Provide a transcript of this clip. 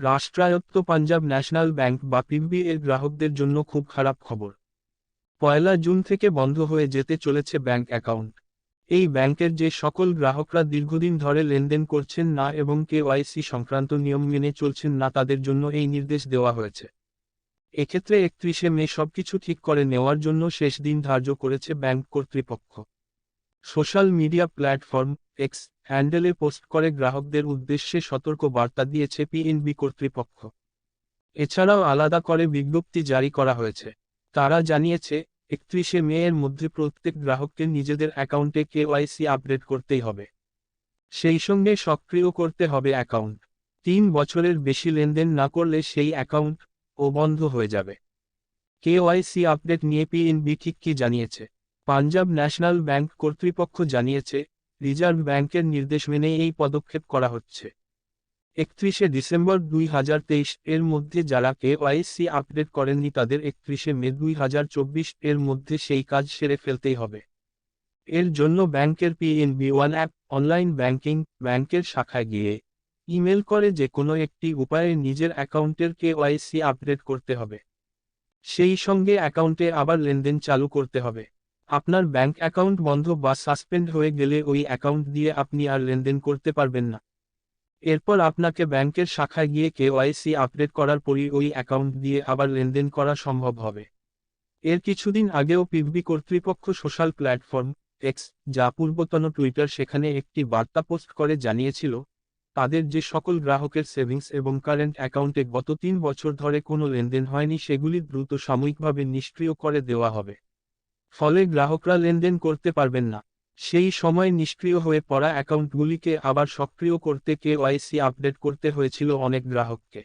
রাষ্ট্রায়ত্ত Punjab national bank বা পিববি এর গ্রাহকদের জন্য খুব খারাপ খবর। পয়লা জুন থেকে বন্ধ হয়ে যেতে চলেছে ব্যাংক অ্যাকাউন্ট। এই ব্যাংকের যে সকল গ্রাহকরা দীর্ঘদিন ধরে লেনদেন করছেন না এবং কেওয়াইসি সংক্রান্ত নিয়ম মেনে চলছেন না তাদের জন্য এই নির্দেশ দেওয়া হয়েছে। এক্ষেত্রে একত্রিশে মে সবকিছু ঠিক করে নেওয়ার জন্য শেষ দিন ধার্য করেছে ব্যাংক কর্তৃপক্ষ। সোশ্যাল মিডিয়া প্ল্যাটফর্ম এক্স হ্যান্ডেলে পোস্ট করে গ্রাহকদের উদ্দেশ্যে সতর্ক বার্তা দিয়েছে পিএনবি কর্তৃপক্ষ। এছাড়াও আলাদা করে বিজ্ঞপ্তি জারি করা হয়েছে। তারা জানিয়েছে, একত্রিশে মে এর মধ্যে প্রত্যেক গ্রাহককে নিজেদের অ্যাকাউন্টে কেওয়াইসি আপডেট করতেই হবে। সেই সঙ্গে সক্রিয় করতে হবে অ্যাকাউন্ট। তিন বছরের বেশি লেনদেন না করলে সেই অ্যাকাউন্ট ও বন্ধ হয়ে যাবে। কেওয়াইসি আপডেট নিয়ে পিএনবি ঠিক কি জানিয়েছে? পাঞ্জাব ন্যাশনাল ব্যাংক কর্তৃপক্ষ জানিয়েছে রিজার্ভ ব্যাংকের নির্দেশ মেনে এই পদক্ষেপ করা হচ্ছে। একত্রিশে ডিসেম্বর দুই হাজার তেইশ এর মধ্যে যারা কেওয়াইসি আপডেট করেননি তাদের একত্রিশে মে দুই হাজার চব্বিশ এর মধ্যে সেই কাজ সেরে ফেলতেই হবে। এর জন্য ব্যাংকের PNB one app, online banking, ব্যাংকের শাখায় গিয়ে ইমেল করে যে কোনো একটি উপায়ে নিজের অ্যাকাউন্টের কেওয়াইসি আপডেট করতে হবে। সেই সঙ্গে অ্যাকাউন্টে আবার লেনদেন চালু করতে হবে। আপনার ব্যাংক অ্যাকাউন্ট বন্ধ বা সাসপেন্ড হয়ে গেলে ওই অ্যাকাউন্ট দিয়ে আপনি আর লেনদেন করতে পারবেন না। এরপর আপনাকে ব্যাংকের শাখায় গিয়ে কেওয়াইসি আপডেট করার পরই ওই অ্যাকাউন্ট দিয়ে আবার লেনদেন করা সম্ভব হবে। এর কিছুদিন আগেও পিববি কর্তৃপক্ষ সোশ্যাল প্ল্যাটফর্ম এক্স যা পূর্বতন টুইটার সেখানে একটি বার্তা পোস্ট করে জানিয়েছিল, তাদের যে সকল গ্রাহকের সেভিংস এবং কারেন্ট অ্যাকাউন্টে গত তিন বছর ধরে কোনো লেনদেন হয়নি সেগুলি দ্রুত সাময়িকভাবে নিষ্ক্রিয় করে দেওয়া হবে। ফলে গ্রাহকরা লেনদেন করতে পারবেন না। সেই সময় নিষ্ক্রিয় হয়ে পড়া অ্যাকাউন্টগুলিকে আবার সক্রিয় করতে কেওয়াইসি আপডেট করতে হয়েছিল অনেক গ্রাহককে।